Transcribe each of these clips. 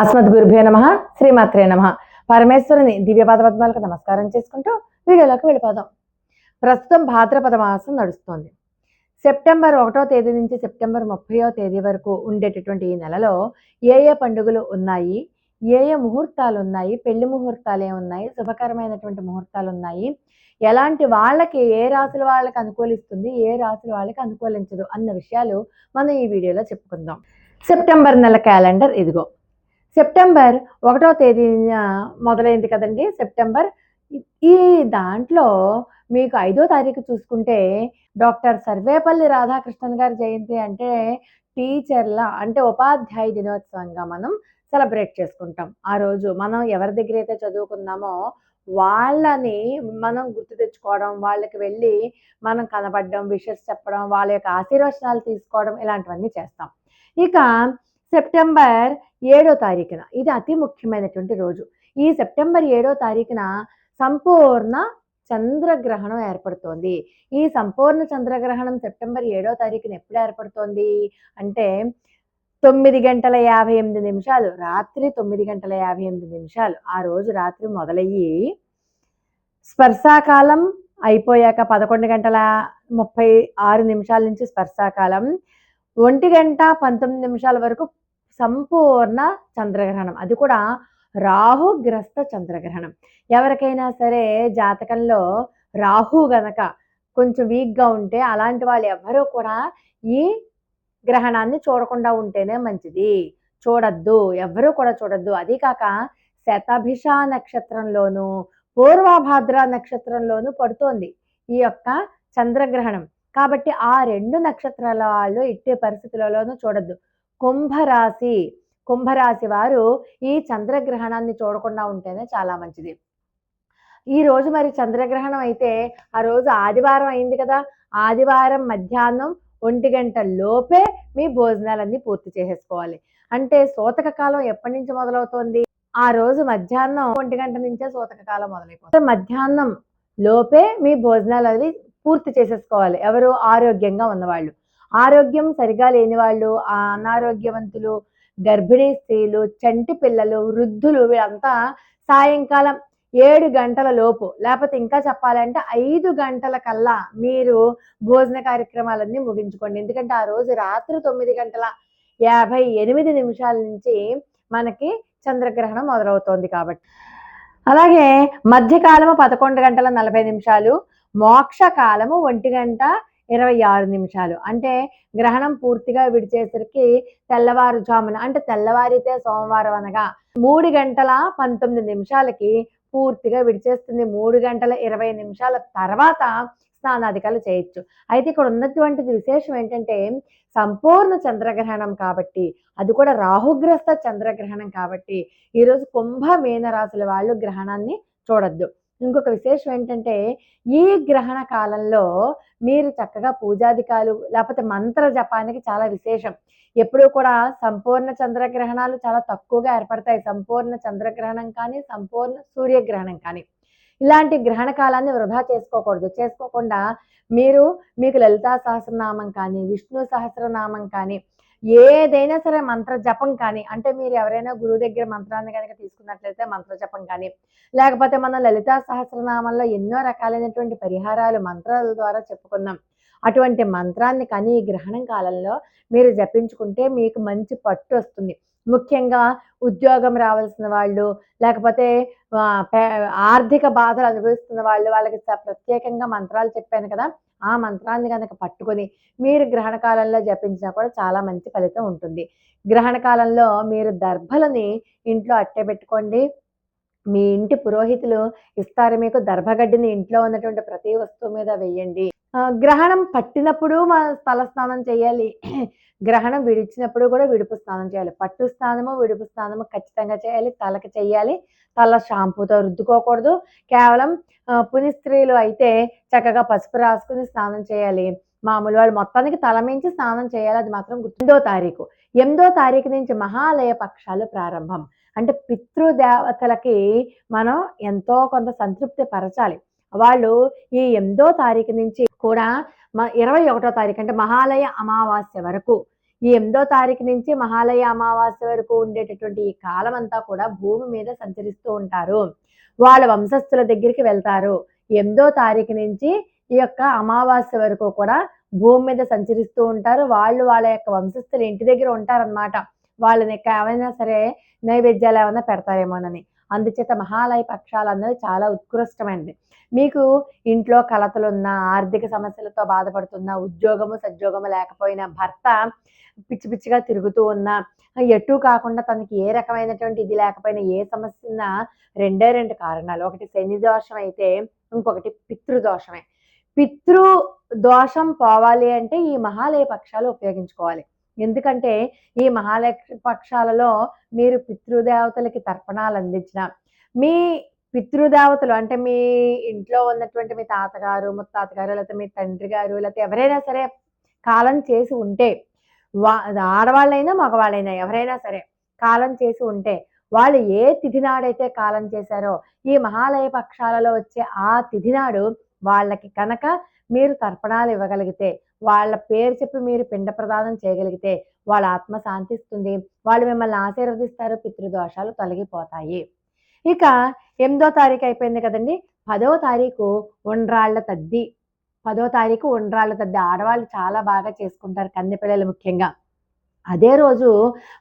అస్మద్ గురుభ్యో నమ శ్రీమాత్రే నమ. పరమేశ్వరుని దివ్యపాద పద్మాలకు నమస్కారం చేసుకుంటూ వీడియోలోకి వెళ్ళిపోదాం. ప్రస్తుతం భాద్రపద మాసం నడుస్తోంది. సెప్టెంబర్ ఒకటో తేదీ నుంచి సెప్టెంబర్ ముప్పయో తేదీ వరకు ఉండేటటువంటి ఈ నెలలో ఏ ఏ పండుగలు ఉన్నాయి ఏ ఏ ముహూర్తాలు ఉన్నాయి పెళ్ళి ముహూర్తాలు ఏమున్నాయి శుభకరమైనటువంటి ముహూర్తాలు ఉన్నాయి ఎలాంటి వాళ్ళకి ఏ రాశుల వాళ్ళకి అనుకూలిస్తుంది ఏ రాశుల వాళ్ళకి అనుకూలించదు అన్న విషయాలు మనం ఈ వీడియోలో చెప్పుకుందాం. సెప్టెంబర్ నెల క్యాలెండర్ ఇదిగో. సెప్టెంబర్ ఒకటో తేదీన మొదలైంది కదండి సెప్టెంబర్. ఈ దాంట్లో మీకు ఐదో తారీఖు చూసుకుంటే డాక్టర్ సర్వేపల్లి రాధాకృష్ణన్ గారి జయంతి అంటే టీచర్ల అంటే ఉపాధ్యాయ దినోత్సవంగా మనం సెలబ్రేట్ చేసుకుంటాం. ఆ రోజు మనం ఎవరి దగ్గర అయితే చదువుకున్నామో వాళ్ళని మనం గుర్తు తెచ్చుకోవడం వాళ్ళకి వెళ్ళి మనం కనబడడం విషెస్ చెప్పడం వాళ్ళ యొక్క ఆశీర్వచనాలు తీసుకోవడం ఇలాంటివన్నీ చేస్తాం. ఇక సెప్టెంబర్ ఏడో తారీఖున. ఇది అతి ముఖ్యమైనటువంటి రోజు. ఈ సెప్టెంబర్ ఏడో తారీఖున సంపూర్ణ చంద్రగ్రహణం ఏర్పడుతోంది. ఈ సంపూర్ణ చంద్రగ్రహణం సెప్టెంబర్ ఏడో తారీఖున ఎప్పుడు ఏర్పడుతోంది? అంటే తొమ్మిది గంటల యాభై ఎనిమిది నిమిషాలు. రాత్రి తొమ్మిది గంటల యాభై ఎనిమిది నిమిషాలు. ఆ రోజు రాత్రి మొదలయ్యి స్పర్శాకాలం అయిపోయాక పదకొండు గంటల ముప్పై ఆరు నిమిషాల నుంచి స్పర్శాకాలం. ఒంటి గంట పంతొమ్మిది నిమిషాల వరకు సంపూర్ణ చంద్రగ్రహణం. అది కూడా రాహుగ్రస్త చంద్రగ్రహణం. ఎవరికైనా సరే జాతకంలో రాహు గనక కొంచెం వీక్గా ఉంటే అలాంటి వాళ్ళు ఎవరూ కూడా ఈ గ్రహణాన్ని చూడకుండా ఉంటేనే మంచిది. చూడద్దు. ఎవరూ కూడా చూడద్దు. అది కాక శతభిష నక్షత్రంలోను పూర్వభాద్ర నక్షత్రంలోను పడుతోంది ఈ యొక్క చంద్రగ్రహణం. కాబట్టి ఆ రెండు నక్షత్రాల వాళ్ళు ఇట్టే పరిస్థితులలోనూ చూడద్దు. కుంభరాశి. కుంభరాశి వారు ఈ చంద్రగ్రహణాన్ని చూడకుండా ఉంటేనే చాలా మంచిది. ఈ రోజు మరి చంద్రగ్రహణం అయితే ఆ రోజు ఆదివారం అయింది కదా. ఆదివారం మధ్యాహ్నం ఒంటి గంట లోపే మీ భోజనాలన్నీ పూర్తి చేసేసుకోవాలి. అంటే సోతక కాలం ఎప్పటి నుంచి మొదలవుతోంది? ఆ రోజు మధ్యాహ్నం ఒంటి గంట నుంచే సోతక కాలం మొదలైపోతుంది. మధ్యాహ్నం లోపే మీ భోజనాలు అవి పూర్తి చేసేసుకోవాలి. ఎవరు ఆరోగ్యంగా ఉన్నవాళ్ళు. ఆరోగ్యం సరిగా లేని వాళ్ళు ఆ అనారోగ్యవంతులు గర్భిణీ స్త్రీలు చంటి పిల్లలు వృద్ధులు వీళ్ళంతా సాయంకాలం ఏడు గంటల లోపు లేకపోతే ఇంకా చెప్పాలంటే ఐదు గంటల కల్లా మీరు భోజన కార్యక్రమాలన్నీ ముగించుకోండి. ఎందుకంటే ఆ రోజు రాత్రి తొమ్మిది గంటల యాభై ఎనిమిది నిమిషాల నుంచి మనకి చంద్రగ్రహణం మొదలవుతోంది కాబట్టి. అలాగే మధ్యకాలము పదకొండు గంటల నలభై నిమిషాలు మోక్షకాలము ఒంటి గంట ఇరవై ఆరు నిమిషాలు. అంటే గ్రహణం పూర్తిగా విడిచేసరికి తెల్లవారుజామున అంటే తెల్లవారితే సోమవారం అనగా మూడు గంటల పంతొమ్మిది నిమిషాలకి పూర్తిగా విడిచేస్తుంది. మూడు గంటల ఇరవై నిమిషాల తర్వాత స్నానాధికాలు చేయొచ్చు. అయితే ఇక్కడ ఉన్నటువంటిది విశేషం ఏంటంటే సంపూర్ణ చంద్రగ్రహణం కాబట్టి అది కూడా రాహుగ్రస్త చంద్రగ్రహణం కాబట్టి ఈరోజు కుంభ మీన రాశుల వాళ్ళు గ్రహణాన్ని చూడొద్దు. ఇంకొక విశేషం ఏంటంటే ఈ గ్రహణ కాలంలో మీరు చక్కగా పూజాధికాలు లేకపోతే మంత్ర జపానికి చాలా విశేషం. ఎప్పుడూ కూడా సంపూర్ణ చంద్రగ్రహణాలు చాలా తక్కువగా ఏర్పడతాయి. సంపూర్ణ చంద్రగ్రహణం కానీ సంపూర్ణ సూర్యగ్రహణం కానీ. ఇలాంటి గ్రహణ కాలాన్ని వృధా చేసుకోకూడదు. చేసుకోకుండా మీరు మీకు లలితా సహస్రనామం కానీ విష్ణు సహస్రనామం కానీ ఏదైనా సరే మంత్ర జపం కానీ అంటే మీరు ఎవరైనా గురువు దగ్గర మంత్రాన్ని కనుక తీసుకున్నట్లయితే మంత్ర జపం కానీ లేకపోతే మనం లలితా సహస్రనామంలో ఎన్నో రకాలైనటువంటి పరిహారాలు మంత్రాల ద్వారా చెప్పుకున్నాం. అటువంటి మంత్రాన్ని కానీ ఈ గ్రహణం కాలంలో మీరు జపించుకుంటే మీకు మంచి పట్టు వస్తుంది. ముఖ్యంగా ఉద్యోగం రావాల్సిన వాళ్ళు లేకపోతే ఆర్థిక బాధలు అనుభవిస్తున్న వాళ్ళు వాళ్ళకి ప్రత్యేకంగా మంత్రాలు చెప్పాను కదా ఆ మంత్రాన్ని కనుక పట్టుకొని మీరు గ్రహణ కాలంలో జపించినా కూడా చాలా మంచి ఫలితం ఉంటుంది. గ్రహణ కాలంలో మీరు దర్భలని ఇంట్లో అట్టే పెట్టుకోండి మీ ఇంటి పురోహితులు ఇస్తారు మీకు దర్భగడ్డిని ఇంట్లో ఉన్నటువంటి ప్రతి వస్తువు మీద వెయ్యండి గ్రహణం పట్టినప్పుడు మన స్థల స్నానం చేయాలి. గ్రహణం విడిచినప్పుడు కూడా విడుపు స్నానం చేయాలి. పట్టు స్నానము విడుపు స్నానము ఖచ్చితంగా చేయాలి. తలకు చేయాలి. తల షాంపూతో రుద్దుకోకూడదు. కేవలం పుని స్త్రీలు అయితే చక్కగా పసుపు రాసుకుని స్నానం చేయాలి. మామూలు వాళ్ళు మొత్తానికి తలమించి స్నానం చేయాలి. అది మాత్రం ఎనిమిదో తారీఖు. ఎనిమిదో తారీఖు నుంచి మహాలయ పక్షాలు ప్రారంభం. అంటే పితృదేవతలకి మనం ఎంతో కొంత సంతృప్తి పరచాలి వాళ్ళు ఈ ఎనిమిదో తారీఖు నుంచి కూడా ఇరవై ఒకటో తారీఖు అంటే మహాలయ అమావాస్య వరకు ఈ ఎనిమిదో తారీఖు నుంచి మహాలయ అమావాస్య వరకు ఉండేటటువంటి ఈ కాలం అంతా కూడా భూమి మీద సంచరిస్తూ ఉంటారు. వాళ్ళ వంశస్థుల దగ్గరికి వెళ్తారు. ఎనిమిదో తారీఖు నుంచి ఈ యొక్క అమావాస్య వరకు కూడా భూమి మీద సంచరిస్తూ ఉంటారు. వాళ్ళు వాళ్ళ యొక్క వంశస్థులు ఇంటి దగ్గర ఉంటారనమాట వాళ్ళని ఏమైనా సరే నైవేద్యాలు ఏమైనా పెడతారేమోనని. అందుచేత మహాలయ పక్షాలు అన్నది చాలా ఉత్కృష్టమైనది మీకు ఇంట్లో కలతలున్న ఆర్థిక సమస్యలతో బాధపడుతున్న ఉద్యోగము సద్యోగము లేకపోయినా భర్త పిచ్చి పిచ్చిగా తిరుగుతూ ఉన్నా ఎటు కాకుండా తనకి ఏ రకమైనటువంటి ఇది లేకపోయినా ఏ సమస్య ఉన్నా రెండే రెండు కారణాలు. ఒకటి శని దోషం అయితే ఇంకొకటి పితృదోషమే పితృ దోషం పోవాలి అంటే ఈ మహాలయ పక్షాలు ఉపయోగించుకోవాలి. ఎందుకంటే ఈ మహాలయ పక్షాలలో మీరు పితృదేవతలకి తర్పణాలు అందించిన మీ పితృదేవతలు అంటే మీ ఇంట్లో ఉన్నటువంటి మీ తాతగారు ముత్తాతగారు లేకపోతే మీ తండ్రి గారు లేకపోతే ఎవరైనా సరే కాలం చేసి ఉంటే వా ఆడవాళ్ళైనా మగవాళ్ళైనా ఎవరైనా సరే కాలం చేసి ఉంటే వాళ్ళు ఏ తిథి నాడైతే కాలం చేశారో ఈ మహాలయ పక్షాలలో వచ్చే ఆ తిథి నాడు వాళ్ళకి కనుక మీరు తర్పణాలు ఇవ్వగలిగితే వాళ్ళ పేరు చెప్పి మీరు పిండ ప్రదానం చేయగలిగితే వాళ్ళ ఆత్మ శాంతిస్తుంది. వాళ్ళు మిమ్మల్ని ఆశీర్వదిస్తారు పితృదోషాలు తొలగిపోతాయి. ఇక ఎనిమిదో తారీఖు అయిపోయింది కదండి. పదో తారీఖు ఉండ్రాళ్ళ తద్ది. పదో తారీఖు ఉండ్రాళ్ళ తద్ది. ఆడవాళ్ళు చాలా బాగా చేసుకుంటారు కన్నెపిల్లలు ముఖ్యంగా. అదే రోజు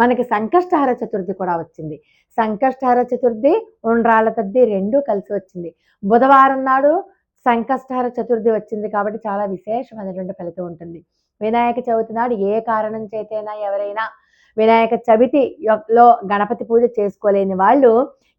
మనకి సంకష్టహార చతుర్థి కూడా వచ్చింది. సంకష్టహార చతుర్థి ఉండ్రాళ్ళ తద్ది రెండూ కలిసి వచ్చింది. బుధవారం నాడు సంకష్టహర చతుర్థి వచ్చింది కాబట్టి చాలా విశేషమైనటువంటి ఫలితం ఉంటుంది. వినాయక చవితి నాడు ఏ కారణం చేతైనా ఎవరైనా వినాయక చవితి లో గణపతి పూజ చేసుకోలేని వాళ్ళు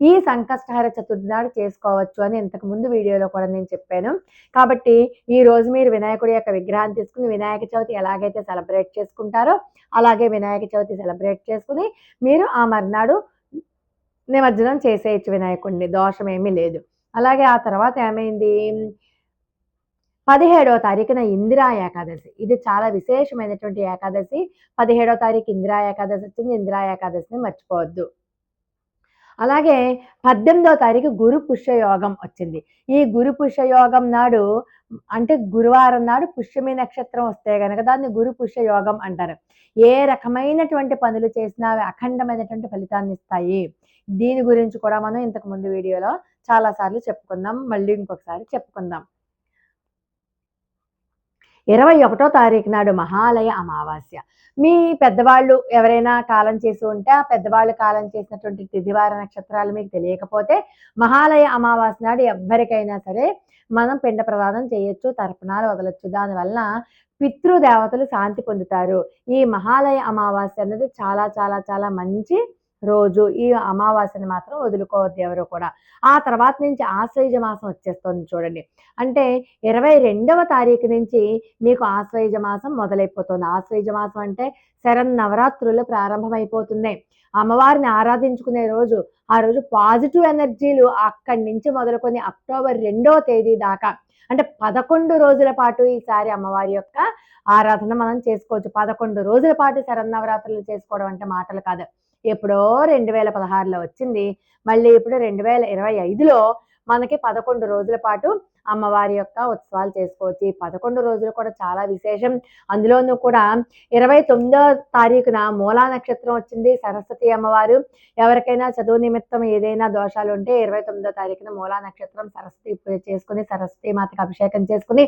ఈ సంకష్టహార చతుర్థి నాడు చేసుకోవచ్చు అని ఇంతకు ముందు వీడియోలో కూడా నేను చెప్పాను. కాబట్టి ఈ రోజు మీరు వినాయకుడి యొక్క విగ్రహాన్ని తీసుకుని వినాయక చవితి ఎలాగైతే సెలబ్రేట్ చేసుకుంటారో అలాగే వినాయక చవితి సెలబ్రేట్ చేసుకుని మీరు ఆ మర్నాడు నిమజ్జనం చేసేయచ్చు వినాయకుడిని. దోషం ఏమీ లేదు. అలాగే ఆ తర్వాత ఏమైంది? పదిహేడవ తారీఖున ఇందిరా ఏకాదశి. ఇది చాలా విశేషమైనటువంటి ఏకాదశి. పదిహేడవ తారీఖు ఇందిరా ఏకాదశి వచ్చింది. ఇందిరా ఏకాదశిని మర్చిపోవద్దు. అలాగే పద్దెనిమిదవ తారీఖు గురు పుష్యయోగం వచ్చింది. ఈ గురు పుష్యయోగం నాడు అంటే గురువారం నాడు పుష్యమి నక్షత్రం వస్తే కనుక దాన్ని గురు పుష్యయోగం అంటారు. ఏ రకమైనటువంటి పనులు చేసినా అవి అఖండమైనటువంటి ఫలితాన్ని ఇస్తాయి. దీని గురించి కూడా మనం ఇంతకు ముందు వీడియోలో చాలాసార్లు చెప్పుకుందాం మళ్ళీ ఇంకొకసారి చెప్పుకుందాం. ఇరవై ఒకటో తారీఖు నాడు మహాలయ అమావాస్య. మీ పెద్దవాళ్ళు ఎవరైనా కాలం చేసి ఉంటే ఆ పెద్దవాళ్ళు కాలం చేసినటువంటి తిథివార నక్షత్రాలు మీకు తెలియకపోతే మహాలయ అమావాస్య నాడు ఎవరికైనా సరే మనం పిండ ప్రదానం చేయొచ్చు తర్పణాలు వదలొచ్చు. దానివల్ల పితృదేవతలు శాంతి పొందుతారు. ఈ మహాలయ అమావాస్య అనేది చాలా చాలా చాలా మంచి రోజు ఈ అమావాస్యని మాత్రం వదులుకోవద్దు ఎవరు కూడా. ఆ తర్వాత నుంచి ఆశ్వయుజ మాసం వచ్చేస్తుంది చూడండి. అంటే ఇరవై రెండవ తారీఖు నుంచి మీకు ఆశ్వయుజ మాసం మొదలైపోతుంది. ఆశ్వయుజ మాసం అంటే శరణ్ నవరాత్రులు ప్రారంభమైపోతున్నాయి. అమ్మవారిని ఆరాధించుకునే రోజు ఆ రోజు పాజిటివ్ ఎనర్జీలు అక్కడి నుంచి మొదలుకొని అక్టోబర్ రెండవ తేదీ దాకా. అంటే పదకొండు రోజుల పాటు ఈసారి అమ్మవారి యొక్క ఆరాధన మనం చేసుకోవచ్చు. పదకొండు రోజుల పాటు శరన్నవరాత్రులు చేసుకోవడం అంటే మాటలు కాదు. ఎప్పుడో రెండు వేల పదహారులో వచ్చింది. మళ్ళీ ఇప్పుడు రెండు వేల ఇరవై ఐదులో మనకి పదకొండు రోజుల పాటు అమ్మవారి యొక్క ఉత్సవాలు చేసుకోవచ్చు. ఈ పదకొండు రోజులు కూడా చాలా విశేషం. అందులోనూ కూడా ఇరవై తొమ్మిదో తారీఖున మూలా నక్షత్రం వచ్చింది. సరస్వతి అమ్మవారు. ఎవరికైనా చదువు నిమిత్తం ఏదైనా దోషాలు ఉంటే ఇరవై తొమ్మిదో తారీఖున మూలా నక్షత్రం సరస్వతి పూజ చేసుకుని సరస్వతి మాతకి అభిషేకం చేసుకుని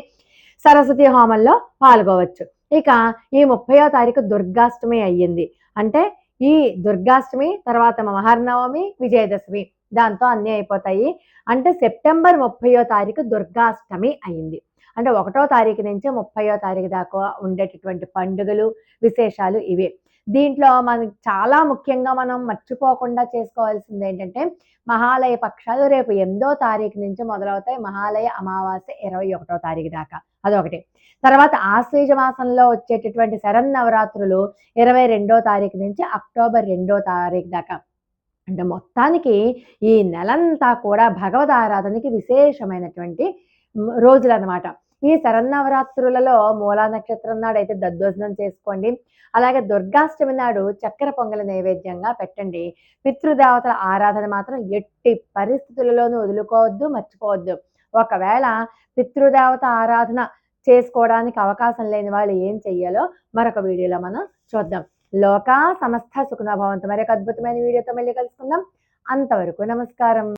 సరస్వతి హోమంలో పాల్గొవచ్చు. ఇక ఈ ముప్పయో తారీఖు దుర్గాష్టమి అయ్యింది. అంటే ఈ దుర్గాష్టమి తర్వాత మహర్నవమి విజయదశమి దాంతో అన్నీ అయిపోతాయి. అంటే సెప్టెంబర్ ముప్పయో తారీఖు దుర్గాష్టమి అయింది. అంటే ఒకటో తారీఖు నుంచి ముప్పయో తారీఖు దాకా ఉండేటటువంటి పండుగలు విశేషాలు ఇవే. దీంట్లో మనకి చాలా ముఖ్యంగా మనం మర్చిపోకుండా చేసుకోవాల్సింది ఏంటంటే మహాలయ పక్షాలు రేపు ఎనిమిదో తారీఖు నుంచి మొదలవుతాయి. మహాలయ అమావాస్య ఇరవై ఒకటో తారీఖు దాకా. అదొకటి. తర్వాత ఆశ్వేజ మాసంలో వచ్చేటటువంటి శరన్నవరాత్రులు ఇరవై రెండో తారీఖు నుంచి అక్టోబర్ రెండో తారీఖు దాకా. అంటే మొత్తానికి ఈ నెలంతా కూడా భగవద్ ఆరాధనకి విశేషమైనటువంటి రోజులు అన్నమాట ఈ శరన్నవరాత్రులలో మూలా నక్షత్రం నాడు అయితే దద్దోజనం చేసుకోండి. అలాగే దుర్గాష్టమి నాడు చక్కెర పొంగల నైవేద్యంగా పెట్టండి. పితృదేవతల ఆరాధన మాత్రం ఎట్టి పరిస్థితులలోనూ వదులుకోవద్దు మర్చిపోవద్దు. ఒకవేళ పితృదేవత ఆరాధన చేసుకోవడానికి అవకాశం లేని వాళ్ళు ఏం చెయ్యాలో మరొక వీడియోలో మనం చూద్దాం. లోక సమస్త సుఖనభావంతో మరొక అద్భుతమైన వీడియోతో మళ్ళీ కలుసుకుందాం. అంతవరకు నమస్కారం.